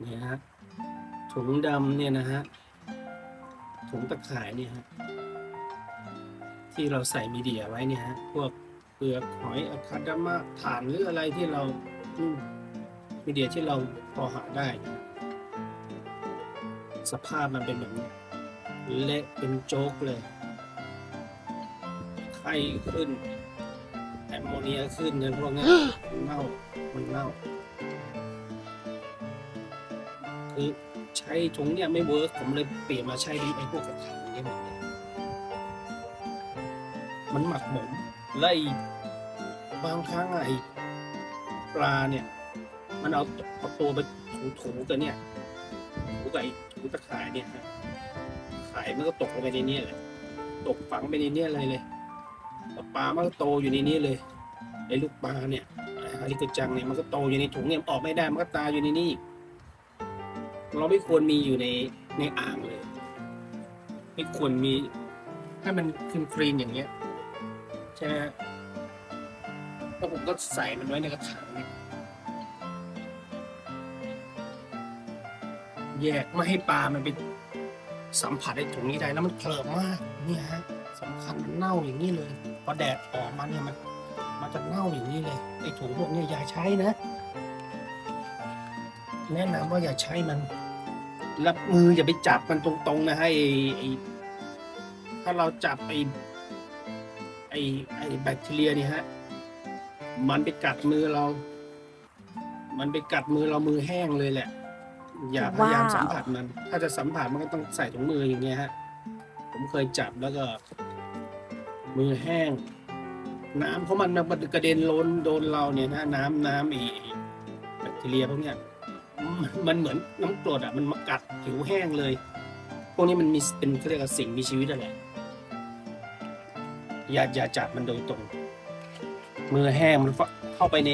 เนี่ยฮะถุงดำเนี่ยนะฮะถุงตะข่ายเนี่ยฮะที่เราใส่มีเดียไว้เนี่ยฮะพวกเปลือกหอยอะคาดามะถ่านหรืออะไรที่เรามมีเดียที่เราพอหาได้ สภาพมันเป็นแบบนี้เละเป็นโจ๊กเลยไข้ขึ้นแอมโมเนียขึ้นเนี่ยพวกเนี้ยเน่ามันเน่า คือใช้ถุงเนี่ยไม่เวิร์กผมเลยเปลี่ยนมาใช้เป็นไอ้พวกกระถางเนี่ยหมดเลยมันหมักหมมแล้วไอ้บางครั้งไอ้ปลาเนี่ย มันเอาเอาตัวไปถูๆกันเนี่ยถูกับไอ้ถูตะข่ายเนี่ยฮะข่ายมันก็ตกลงไปในเนี้เลยตกฝังไปในเนี้เลยเลยแล้วปลามันก็โตอยู่ในนี้เลยไอ้ลูกปลาเนี่ยอาริกจังเนี่ยมันก็โตอยู่ในถุงเนี่ยออกไม่ได้มันก็ตายอยู่ในนี้อีก เราไม่ควรมีอยู่ในในอ่างเลย ไม่ควรมีให้มันคลีนคลีนอย่างเงี้ยใช่ไหมฮะแล้วผมก็ใส่มันไว้ในกระถางเนี่ยแยกไม่ให้ปลามันไปสัมผัสไอ้ถุงนี้ได้แล้วมันเคลิมมากเนี่ยฮะสำคัญมันเน่าอย่างนี้เลยพอแดดออกมาเนี่ยมันมันจะเน่าอย่างนี้เลยไอ้ถุงพวกนี้อย่าใช้นะ แนะนำว่าอย่าใช้มัน รับมืออย่าไปจับมันตรงๆนะให้ไอ้ไอ้ถ้าเราจับไอ้ไอ้ไอ้แบคทีเรียเนี่ยฮะ มันไปกัดมือเรา มันไปกัดมือเรามือแห้งเลยแหละ อย่าพยายามว้าว สัมผัสมัน ถ้าจะสัมผัสมันก็ต้องใส่ถุงมืออย่างเงี้ยฮะ ผมเคยจับแล้วก็ มือแห้ง น้ำเพราะมันมันกระเด็นโลนโดนเราเนี่ยนะน้ำน้ำไอีแบคทีเรียพวกเนี้ย มันเหมือนน้ำกรดอะมันมากัดผิวแห้งเลย พวกนี้มันมีเป็นเขาเรียกว่าสิ่งมีชีวิตอะไรอย่าอย่าจับมันโดยตรง มือแห้งมันเข้าไปใน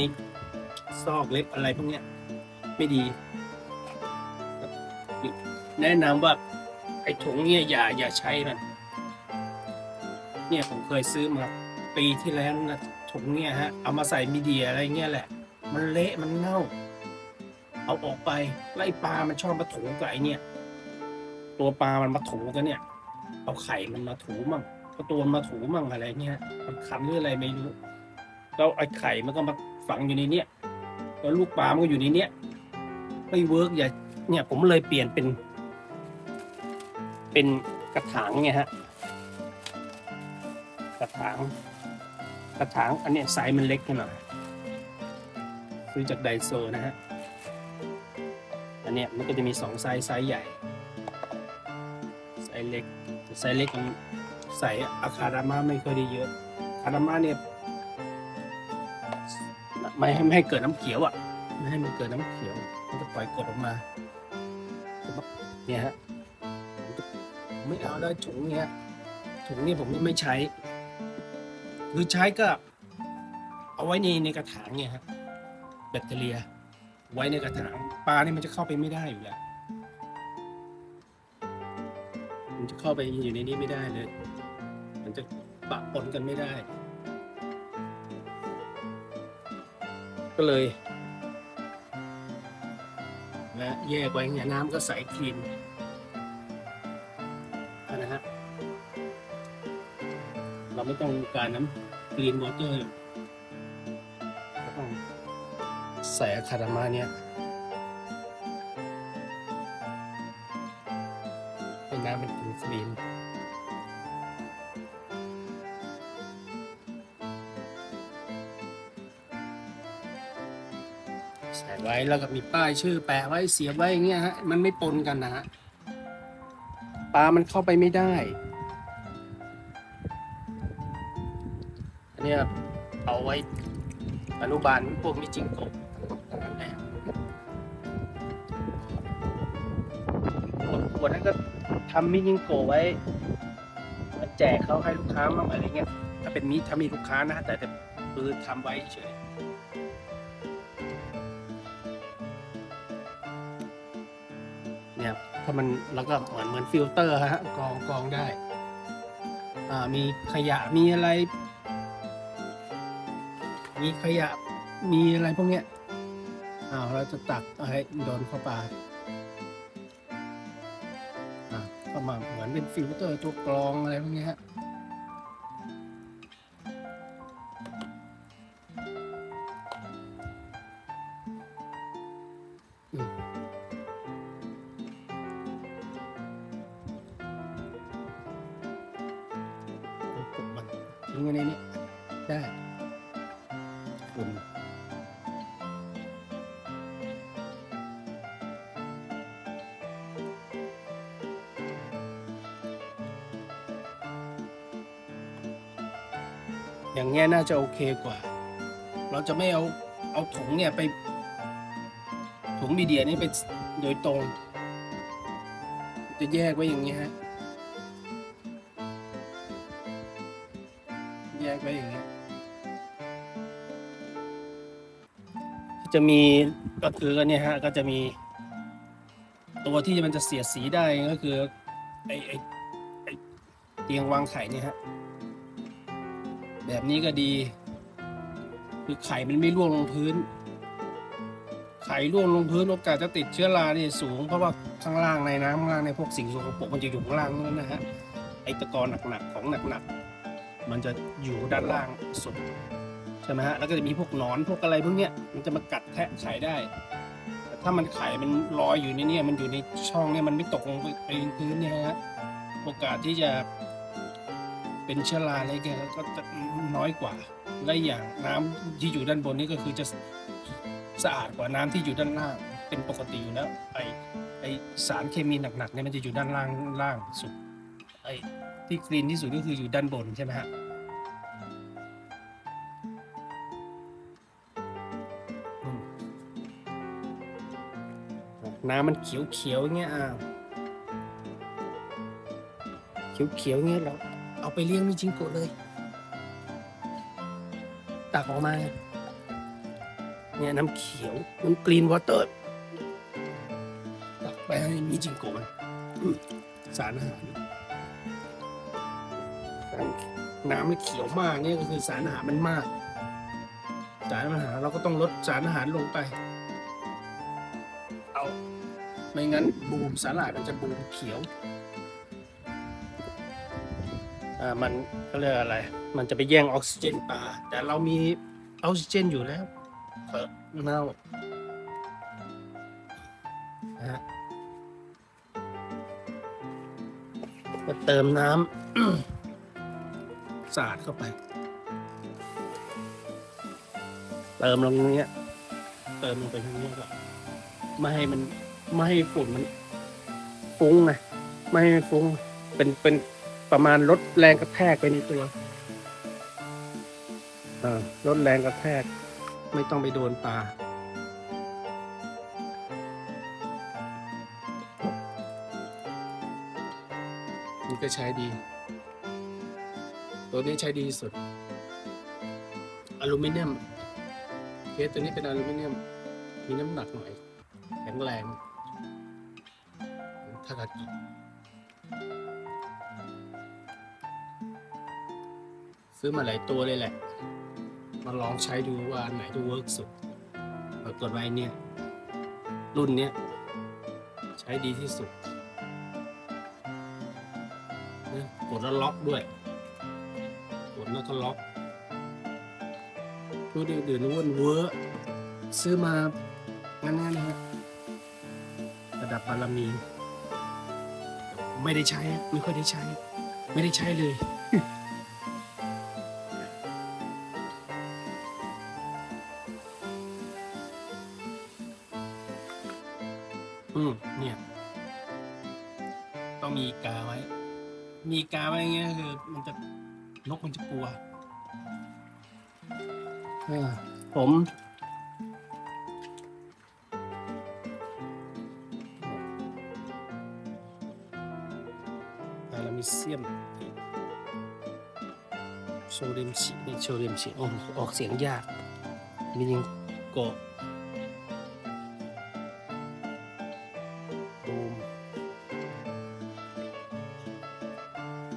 ซอกเล็บอะไรพวกเนี้ย ไม่ดี แนะนำว่าไอ้ถุงเนี่ยอย่าอย่าใช้มัน เนี่ยผมเคยซื้อมาปีที่แล้วนะถุงเนี่ยฮะ เอามาใส่มีเดียอะไรเงี้ยแหละ มันเละมันเน่า เอาออกไปไล่ปลามันชอบมาถูกับไอเนี่ย ตัวปลามันมาถูกันเนี่ย เอาไข่มันมาถูมั่งเอาตัวมาถูมั่งอะไรเงี้ยมันคันหรืออะไรไม่รู้แล้วไอ้ไข่มันก็มาฝังอยู่ในเนี้ยแล้วลูกปลามันก็อยู่ในเนี้ยไม่เวิร์กอย่าเนี่ยผมเลยเปลี่ยนเป็น เป็นกระถางเนี่ยฮะกระถางกระถางอันเนี้ยไซส์มันเล็กหน่อยซื้อจากไดโซนะฮะ อันเนี้ยมันก็จะมีสองไซส์ไซส์ใหญ่ ไซส์เล็ก ไซส์เล็กมันใส่อะคาดามาไม่ค่อยได้เยอะคาดามาเนี่ยไม่ให้ไม่ให้เกิดน้ำเขียวอะ ไม่ให้มันเกิดน้ำเขียว มันจะปล่อยกดออกมา เนี่ยฮะ ไม่เอาแล้วถุงเนี้ย ถุงนี้ผมไม่ใช้ หรือใช้ก็ เอาไว้ในในกระถางเนี่ยฮะ แบคทีเรีย ไว้ในกระถางปลาเนี่ยมันจะเข้าไปไม่ได้อยู่แล้วมันจะเข้าไปอยู่ในนี้ไม่ได้เลย มันจะปะปนกันไม่ได้ ก็เลยนะแยกไว้เนี่ยน้ำก็ใสคลีนนะฮะเราไม่ต้องการน้ำกรีนวอเตอร์ ใส่อคารามาเนี่ยให้น้ำเป็นกรีนใส่ไว้แล้วก็มีป้ายชื่อแปะไว้เสียบไว้อย่างเงี้ยฮะมันไม่ปนกันนะฮะปลามันเข้าไปไม่ได้ อันเนี้ยเอาไว้อนุบาลพวกมิจิงโกะ วดขวดนั้นก็ทำมิจิงโกไว้มาแจกเขาให้ลูกค้าบ้างอะไรเงี้ยถ้าเป็นมิถ้ามีลูกค้านะ แต่แต่คือทำไว้เฉยเนี่ยถ้ามันแล้วก็เหมือนเหมือนฟิลเตอร์ฮะกรองกรองได้ อ่ามีขยะมีอะไร มีขยะมีอะไรพวกเนี้ยอ้าวเราจะตักเอาให้โดนเข้าป มาเหมือนเป็นฟิลเตอร์ตัวกรองอะไรพวกนี้ฮะ น่าจะโอเคกว่า เราจะไม่เอาเอาถุงเนี่ยไปถุงมีเดียนี่ไปโดยตรง จะแยกไว้อย่างนี้ฮะ แยกไว้อย่างนี้ จะมีก็คือก็เนี่ยฮะ ก็จะมี ตัวที่มันจะเสียสีได้ก็คือไอไอไอเตียงวางไข่เนี่ยฮะ แบบนี้ก็ดี คือไข่มันไม่ร่วงลงพื้น ไข่ร่วงลงพื้นโอกาสจะติดเชื้อรานี่สูงเพราะว่าข้างล่างในน้ำข้างล่างในพวกสิ่งสกปรกมันจะอยู่ข้างล่างนั่นนะฮะไอตะกอนหนักๆของหนักๆมันจะอยู่ด้านล่างสุดใช่ไหมฮะแล้วก็จะมีพวกหนอนพวกอะไรพวกเนี้ยมันจะมากัดแทะไข่ได้แต่ถ้ามันไข่มันลอยอยู่ในเนี่ยมันอยู่ในช่องเนี่ยมันไม่ตกลงไปไปพื้นเนี่ยฮะโอกาสที่จะ เป็นเชื้อราอะไรแกก็น้อยกว่า และอย่างน้ำที่อยู่ด้านบนนี่ก็คือจะสะอาดกว่าน้ำที่อยู่ด้านล่าง เป็นปกติอยู่แล้วไอไอสารเคมีหนักๆเนี่ยมันจะอยู่ด้านล่างล่างสุดไอที่คลีนที่สุดก็คืออยู่ด้านบนใช่ไหมฮะน้ำมันเขียวๆเงี้ยอ่าเขียวๆเงี้ยเรา เอาไปเลี้ยงมิจิงโกะเลย ตักออกมาเนี่ยน้ำเขียว น้ำกรีนวอเตอร์ ตักไปให้มีจิงโกะมันสารอาหารสารน้ำมันเขียวมากเนี่ยก็คือสารอาหารมันมาก สารอาหารเราก็ต้องลดสารอาหารลงไป เอา ไม่งั้นบูมสาหร่ายมันจะบูมเขียว มันก็เรียกอะไร มันจะไปแย่งออกซิเจนปลาแต่เรามีออกซิเจนอยู่แล้วเปิดเน่าฮะก็เติมน้ำสาดเข้าไป เติมลงตรงเนี้ยเติมลงไปตรงเนี้ยก็ไม่ให้มันไม่ให้ฝุ่นมันฟุ้งไงไม่ให้ฟุ้งเป็นเป็น ประมาณลดแรงกระแทกไปในตัวอ่าลดแรงกระแทก ไม่ต้องไปโดนปลานี่ก็ใช้ดี ตัวนี้ใช้ดีสุด อลูมิเนียม เคสตัวนี้เป็นอลูมิเนียม มีน้ำหนักหน่อย แข็งแรงทากา ซื้อมาหลายตัวเลยแหละ มาลองใช้ดูว่าอันไหนจะเวิร์กสุดปรากฏว่าไอ้เนี่ย รุ่นเนี้ย ใช้ดีที่สุดนะกดแล้วล็อกด้วยกดแล้วก็ล็อกดูดเดี๋ยวนู้นเวอร์ซื้อมางั้นๆนะฮะระดับบารมี ไม่ได้ใช้ ไม่ค่อยได้ใช้ ไม่ได้ใช้เลย กาไว้อย่างเงี้ยคือ มันจะนกมันจะกลัวอ่าผมอารามิเซียมโชเดมชินี่โชเดมชิออกออกเสียงยากมียิงโก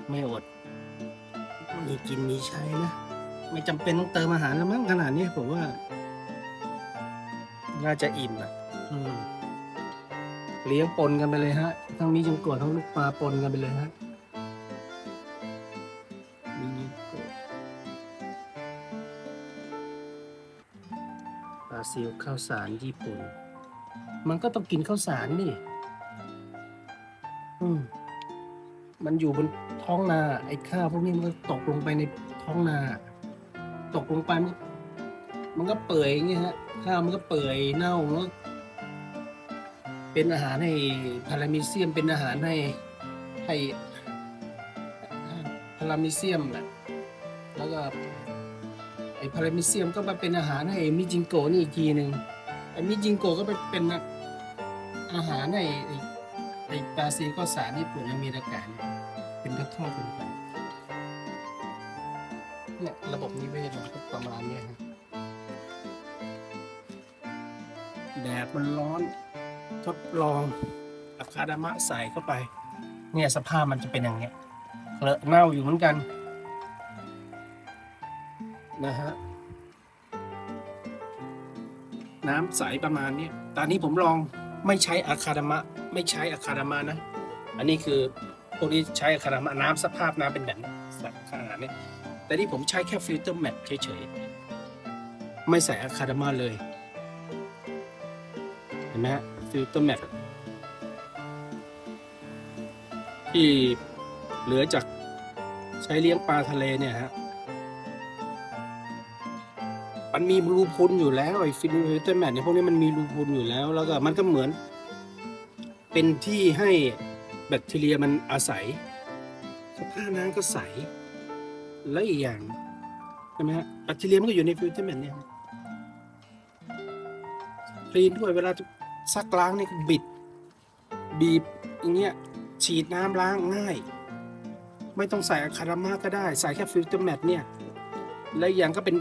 ไม่อด มีกินมีใช้นะ ไม่จำเป็นต้องเติมอาหารแล้วมั้งขนาดนี้ผมว่าดน่าจะอิ่มอะอืมเลี้ยงปนกันไปเลยฮะ ทั้งมีจิงโกะทั้งลูกปลาปนกันไปเลยฮะมีจิงโกะปลาซิลข้าวสารญี่ปุ่น มันก็ต้องกินข้าวสารนี่ อืม มันอยู่บน ท้องนา ไอ้ข้าวพวกนี้มันก็ตกลงไปในท้องนา ตกลงไปมันมันก็เปื่อยอย่างเงี้ยฮะ ข้าวมันก็เปื่อยเน่ามันก็เป็นอาหารให้พารามิเซียมเป็นอาหารให้ให้พารามิเซียมแหละแล้วก็ไอ้พารามิเซียมก็มาเป็นอาหารให้มิจิงโกนี่อีกทีหนึ่งไอ้มิจิงโกก็ไปเป็นอาหารให้ไอ้ไอปลาซีก็สารญี่ปุ่นอเมริกัน เป็นทอดๆเป็นไปเนี่ยระบบนิเวศมันก็ประมาณเนี้ยฮะแดดมันร้อนทดลองอะคาดามะใส่เข้าไป เนี่ยสภาพมันจะเป็นอย่างเงี้ยเลอะเน่าอยู่เหมือนกันนะฮะน้ำใสประมาณนี้ตอนนี้ผมลองไม่ใช้อะคาดามะ ไม่ใช้อะคาดามะนะ อันนี้คือ พวกนี้ใช้อคาดามะน้ำสภาพน้ำเป็นแบบสักขนาดนี้แต่นี่ผมใช้แค่ฟิลเตอร์แมทเฉยๆ ไม่ใส่อะคาดามะเลย เห็นไหมฮะฟิลเตอร์แมทที่เหลือจากใช้เลี้ยงปลาทะเลเนี่ยฮะมันมีรูพุนอยู่แล้วไอ้ฟิลเตอร์แมทเนี่ยพวกนี้มันมีรูพุนอยู่แล้ว แล้วก็มันก็เหมือน เป็นที่ให้ แบคทีเรียมันอาศัยสภาพน้ำก็ใส และอีกอย่างใช่ไหมฮะแบคทีเรียมันก็อยู่ในฟิลเตอร์แมทเนี่ยคลีนด้วยเวลาจะซักล้างนี่บิด บีบอย่างเงี้ยฉีดน้ำล้างง่าย ไม่ต้องใส่อะคารามาก็ได้ ใส่แค่ฟิลเตอร์แมทเนี่ย และอีกอย่างก็เป็น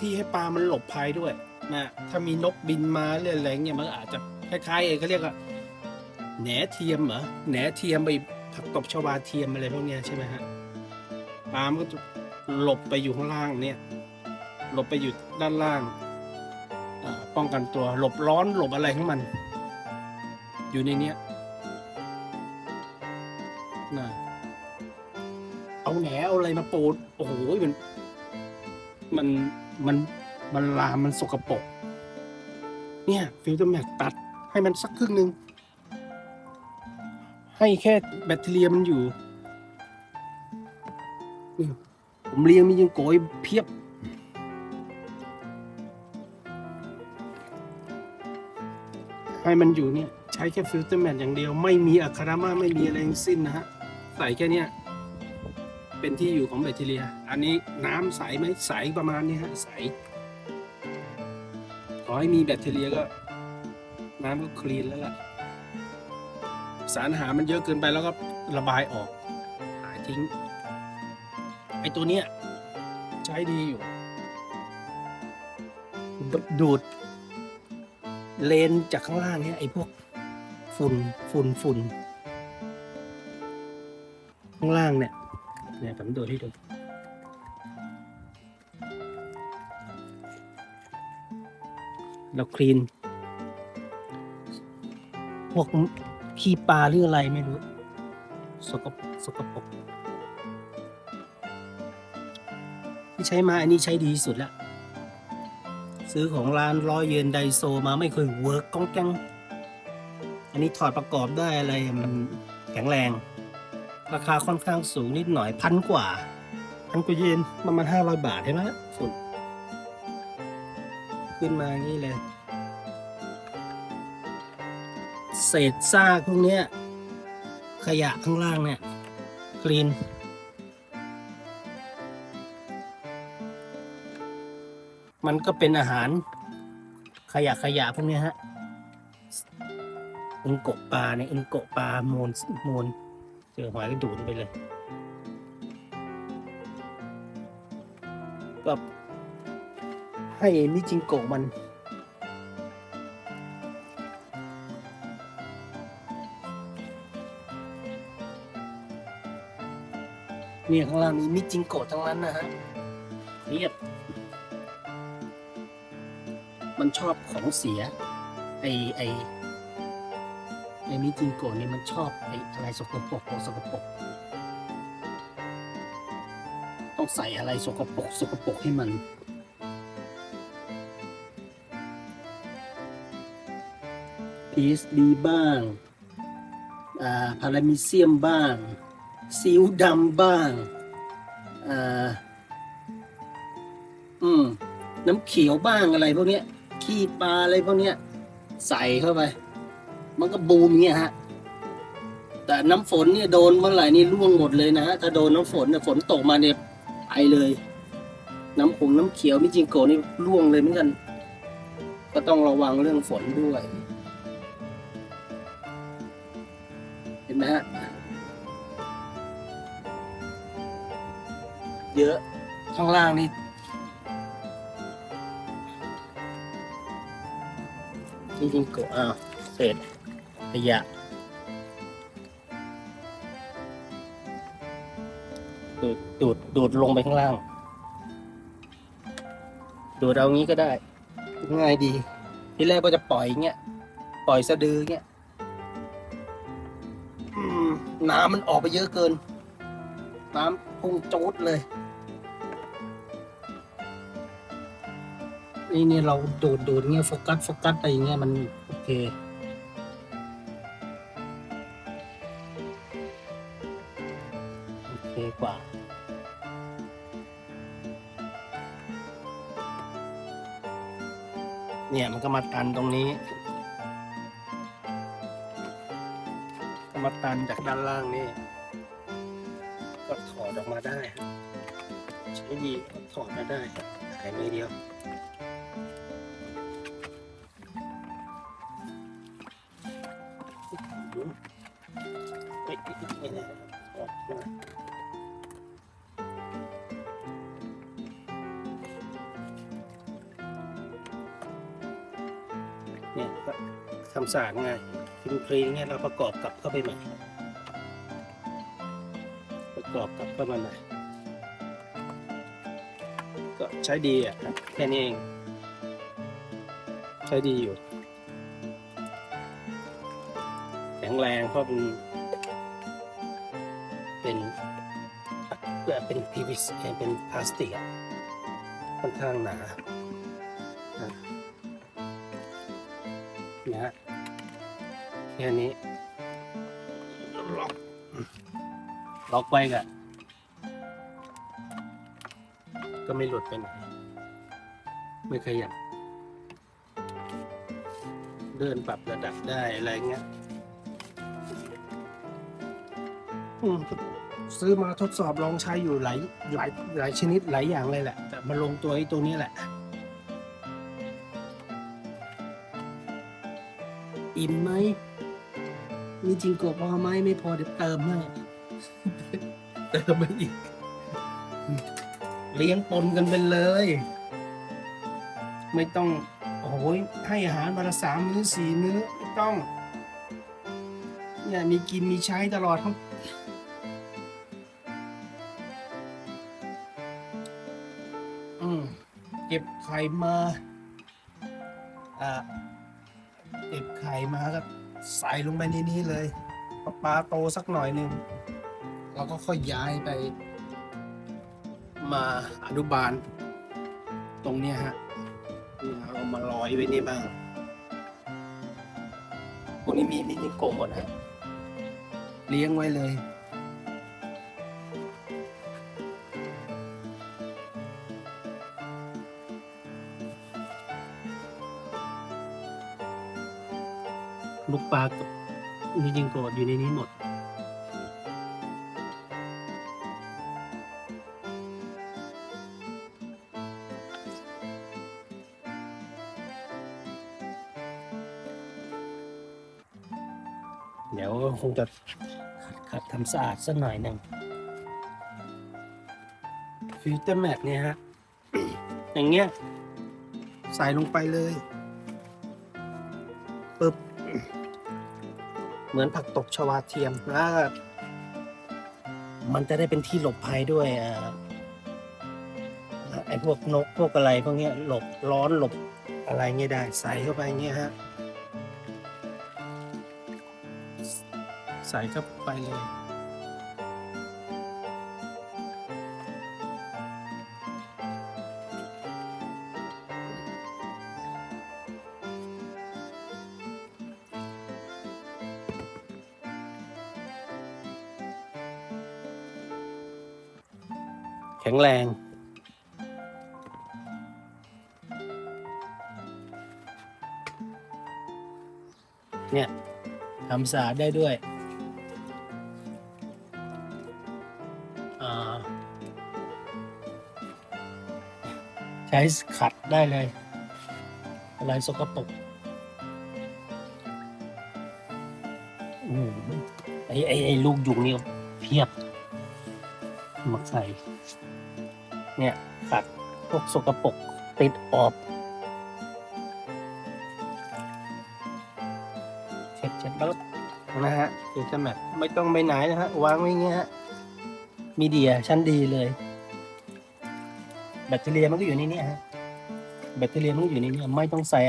ที่ให้ปลามันหลบภัยด้วยนะถ้ามีนกบินมาเรื่อยอะไรเงี้ยมันอาจจะคล้ายๆเองเขาเรียกว่า แหนเทียมเหรอแหนเทียมไปผักตบชวาเทียมอะไรพวกเนี้ยใช่ไหมฮะปลามันก็จะหลบไปอยู่ข้างล่างเนี่ย หลบไปอยู่ด้านล่างป้องกันตัว หลบร้อนหลบอะไรของมัน อยู่ในเนี้ยนะเอาแหนเอาอะไรมาปูดโอ้โหมันมันมันมันลามมันสกปรกเนี่ยฟิลเตอร์แม็กตัดให้มันสักครึ่งหนึ่ง ให้แค่แบคทีเรียมันอยู่นี่ผมเลี้ยงมียังโกยเพียบ ให้มันอยู่เนี่ย ใช้แค่ฟิลเตอร์แมทอย่างเดียว ไม่มีอะคารามาไม่มีอะไรทั้งสิ้นนะฮะ ใส่แค่เนี้ยเป็นที่อยู่ของแบคทีเรีย อันนี้น้ำใสไหมใสประมาณนี้ฮะใส ขอให้มีแบคทีเรียก็น้ำก็คลีนแล้วล่ะ สารอาหารมันเยอะเกินไปแล้วก็ระบายออกหายทิ้ง ไอตัวเนี้ยใช้ดีอยู่ ดูด เลนจากข้างล่างเนี่ยไอพวกฝุ่นฝุ่นฝุ่นข้างล่างเนี่ยเนี่ยผมดูให้ดูเราคลีนพวก ขี้ปลาหรืออะไรไม่รู้ สกปรกสกปรกที่ใช้มาอันนี้ใช้ดีที่สุดแล้ว ซื้อของร้านร้อยเยนไดโซมาไม่เคยเวิร์กก้องแกงอันนี้ถอดประกอบได้อะไรมันแข็งแรง ราคาค่อนข้างสูงนิดหน่อยพันกว่า พันกว่าเยนประมาณห้าร้อยบาทใช่ไหมฝุ่นขึ้นมาอย่างนี้เลย เศษซากพวกนี้ขยะข้างล่างเนี่ยคลีนมันก็เป็นอาหารขยะขยะพวกนี้ฮะอึนโกะปลาเนี่ยอึนโกะปลาโมนโมนเจอหอยก็ดูดไปเลย ก็ให้มิจิงโกะมัน เนี่ยข้างล่างมีมิจิงโกะทั้งนั้นนะฮะเรียบ มันชอบของเสีย ไอไอไอมิจิงโกะนี่มันชอบไออะไรสกปรกสกปรกต้องใส่อะไรสกปรกสกปรกให้มันพีซดีบ้างอ่าพารามิเซียมบ้าง ซีอิ๊วดำบ้างอ่าอืมน้ำเขียวบ้างอะไรพวกเนี้ย ขี้ปลาอะไรพวกเนี้ย ใส่เข้าไป มันก็บูมเงี้ยฮะ แต่น้ำฝนเนี่ยโดนเมื่อไหร่นี่ร่วงหมดเลยนะฮะ ถ้าโดนน้ำฝนเนี่ยฝนตกมาเนี่ยไปเลย น้ำผงน้ำเขียวมิจิงโกนี่ร่วงเลยเหมือนกัน ก็ต้องระวังเรื่องฝนด้วย เห็นไหมฮะ เยอะ ข้างล่างนี่จริงๆก็อ้าวเศษขยะดูดดูดดูดลงไปข้างล่าง ดูดเอางี้ก็ได้ ง่ายดี ที่แรกก็จะปล่อยอย่างเงี้ย ปล่อยสะดือเงี้ยอืมน้ำมันออกไปเยอะเกิน น้ำ พุ่งโจดเลย นี่เนี่ยเราดูดดูดเงี้ยโฟกัสโฟกัสไปอย่างเงี้ยมันโอเคโอเคกว่าเนี่ยมันก็มาตันตรงนี้ ก็มาตันจากด้านล่างนี่ ใช้ดีถอดมาได้หายมือเดียวไม่ไม่ได้ออกมาเนี่ยก็ทำสารง่ายฟิลคลีนเนี่ยเราประกอบกลับเข้าไปใหม่ประกอบกลับเข้ามาใหม่ ใช้ดีอะแค่นี้เอง ใช้ดีอยู่ แข็งแรงเพราะมันเป็นเอ่อเป็น PVC เป็นพลาสติกค่อนข้างหนานะนะฮะแค่นี้ ล็อกล็อกไว้กะ ก็ไม่หลุดไปไหน ไม่ขยับ เดินปรับระดับได้อะไรเงี้ยซื้อมาทดสอบลองใช้อยู่หลายหลายหลายชนิดหลายอย่างเลยแหละ แต่มาลงตัวไอ้ตัวนี้แหละ อิ่มไหมมีจริงกบพอไหมไม่พอเดี๋ยวเติมให้เติมไปอีก เลี้ยงปนกันไปเลย ไม่ต้องโอ้ยให้อาหารวันละสามมื้อสี่มื้อไม่ต้องเนี่ยมีกินมีใช้ตลอดทั้งอืมเก็บไข่มาอ่าเก็บไข่มาก็ใส่ลงไปในนี้เลยปลาโตสักหน่อยหนึ่งเราก็ค่อยย้ายไป มาอนุบาล ตรงเนี้ยฮะเนี่เอามาลอยไว้นี่บ้างพวกนี้มีมินิโกะหมดฮะเลี้ยงไว้เลย ลูกปลากับมีจิงโกะอยู่ในนี้หมดำสะอาดสักหน่อยหนึ่งฟิลเตอร์แมทเนี่ยฮะ อย่างเงี้ย ใส่ลงไปเลยปึ๊บ เหมือนผักตบชวาเทียมนะมันจะได้เป็นที่หลบภัยด้วยอ่าไอ้พวกนกพวกอะไรพวกเนี้ยหลบร้อนหลบอะไรเงี้ยได้ใส่เข้าไปเงี้ยฮะ ใส่เข้าไปเลย แข็งแรง เนี่ยทำสะอาดได้ด้วยอ่าใช้ขัดได้เลย อะไรสกปรกอืมไอ้ไอไอลูกยุงนี่เพียบหมาใส่ เนี่ยขัดพวกสกปรกติดออบเช็ดเช็ดแล้วนะฮะเดี๋ยวจะแบบไม่ต้องไปไหนนะฮะวางไว้เงี้ยฮะมีเดียชั้นดีเลย แบตเตอรี่มันก็อยู่ในนี้ฮะแบตเตอรี่มันก็อยู่ในนี้ไม่ต้องใส่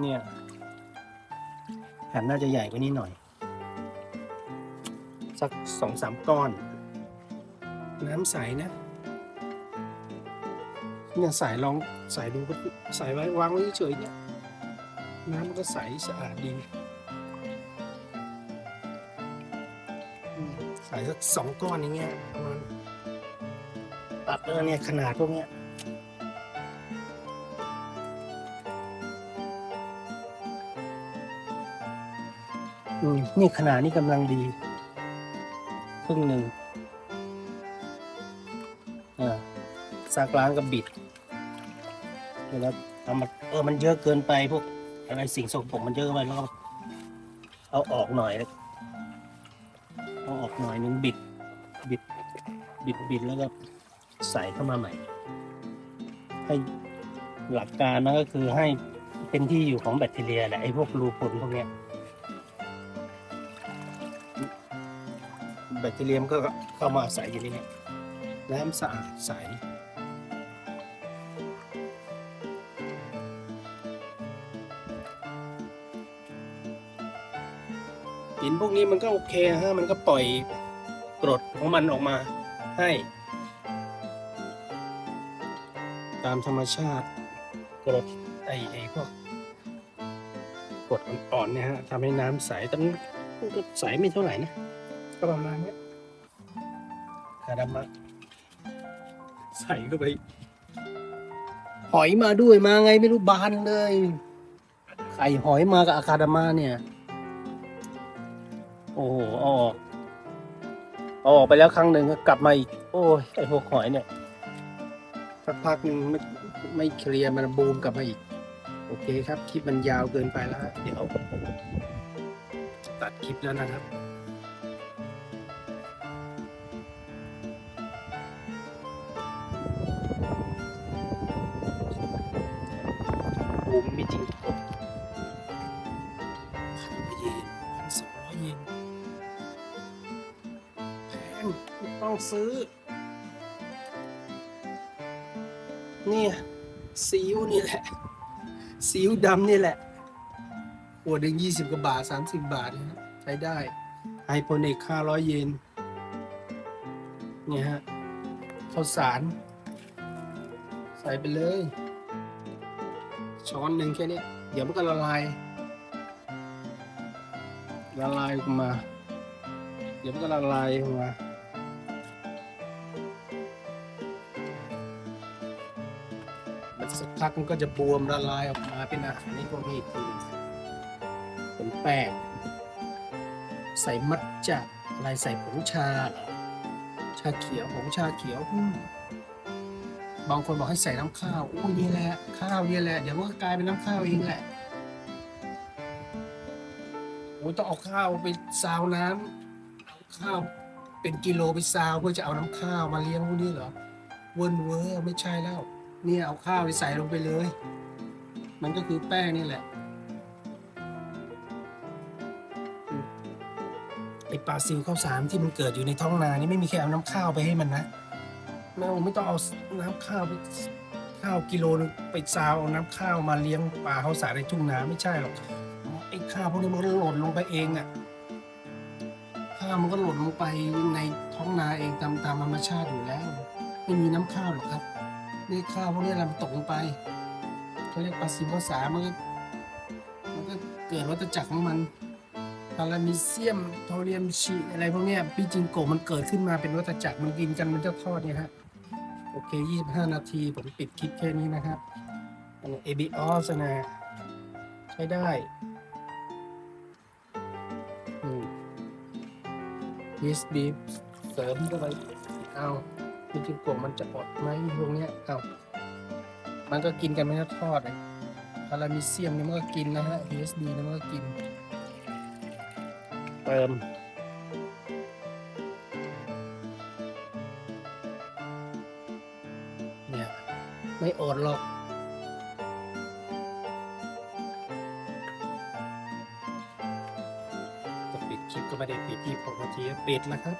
เนี่ยแผ่นน่าจะใหญ่กว่านี้หน่อย สักสองสามก้อน น้ำใสนะเนี่ยสายลองสายดูสายไว้วางไว้เฉยๆเนี่ยน้ำมันก็ใสสะอาดดีใส่สักสองก้อนอย่างเงี้ยประมาณตัดแล้วเนี่ยขนาดพวกเนี้ยอืมนี่ขนาดนี้กำลังดี รึ่งหนึ่งอ่าซากล้างกับบิดเวลาทำมันเออมันเยอะเกินไปพวกอะไรสิ่งสกปรกมันเยอะไปแล้วก็เอาออกหน่อยเอาออกหน่อยนึงบิด บิด บิดบิดแล้วก็ใส่เข้ามาใหม่ ให้หลักการมันก็คือให้เป็นที่อยู่ของแบคทีเรียแหละไอ้พวกรูพนพวกเนี้ย แบคทีเรียมก็เข้ามาอาศัยอยู่นนี้น้ำสะอาดใสหินพวกนี้มันก็โอเคฮะมันก็ปล่อยกรดของมันออกมาให้ ตามธรรมชาติกรดไอไอพวกกรดอ่อนๆเนี่ยฮะทำให้น้ำใสแต่มันก็ใสไม่เท่าไหร่นะ ก็ประมาณเนี้ยคาดามะใส่เข้าไปหอยมาด้วยมาไงไม่รู้บานเลยไข่หอยมากับอาคาดามาเนี่ย โอ้โหเอาออกเอาออกไปแล้วครั้งหนึ่งก็กลับมาอีก โอ้ยไอพวกหอยเนี่ยสักพักหนึงไม่ไม่เคลียร์มันบูมกลับมาอีก โอเคครับ คลิปมันยาวเกินไปแล้วฮะเดี๋ยว ตัดคลิปแล้วนะครับบู ซีอิ๊วดำนี่แหละขวดหนึ่งยี่สิบกว่าบาทสามสิบบาทนะใช้ได้ไฮโปนิกห้าร้อยเยนเนี่ยฮะข้าวสาร ใส่ไปเลย ช้อนหนึ่งแค่นี้ เดี๋ยวมันก็ละลายละลายออกมา เดี๋ยวมันก็ละลายออกมา สักพักมันก็จะบวมละลายออกมาเป็นอาหารนี่พวกนี้คือเป็นแป้งใส่มัดจะอะไรใส่ผงชา ชาเขียวผงชาเขียวบางคนบอกให้ใส่น้ำข้าวอู้นี่แหละข้าวนี่แหละเดี๋ยวมันก็กลายเป็นน้ำข้าวเองแหละโอ้ยต้องเอาข้าวไปซาวน้ำเอาข้าวเป็นกิโลไปซาวเพื่อจะเอาน้ำข้าวมาเลี้ยงพวกนี้เหรอเวิร์นเวอร์ไม่ใช่แล้ว เนี่ยเอาข้าวไปใส่ลงไปเลย มันก็คือแป้งนี่แหละไอปลาซิวข้าวสารที่มันเกิดอยู่ในท้องนานี่ไม่มีแค่เอาน้ำข้าวไปให้มันนะไม่เอาไม่ต้องเอาน้ำข้าวไปข้าวกิโลนึงไปซาวเอาน้ำข้าวมาเลี้ยงปลาเขาสาในทุ่งนาไม่ใช่หรอกไอ้ข้าวพวกนี้มันหล่นลงไปเองอะข้าวมันก็หล่นลงไปในท้องนาเองตามตามธรรมชาติอยู่แล้ว ไม่มีน้ำข้าวหรอกครับ นี่ข้าวพวกนี้มันตกลงไปเขาเรียกปลาซิวภาษามันก็มันก็เกิดวัฏจักรของมันพารามิเซียมโทเรียมชีอะไรพวกนี้ยปีจิงโกมันเกิดขึ้นมาเป็นวัฏจักรมันกินกันมันจะทอดเนี่ยฮะโอเค 25 นาทีผมปิดคลิปแค่นี้นะครับอันนี้ ABOS นะใช้ได้อืม USB เสริมเข้าไปเอา จริงๆกลมันจะอดไหมพวกเนี้ยเอามันก็กินกันไม่ได้ทอดเลยพารามิเซียมนี่มันก็กินนะฮะ USB นี่มันก็กิน เติมเนี่ยไม่อดหรอกจะปิดคลิปก็ไม่ได้ปิดที่พอทีปิดนะครับ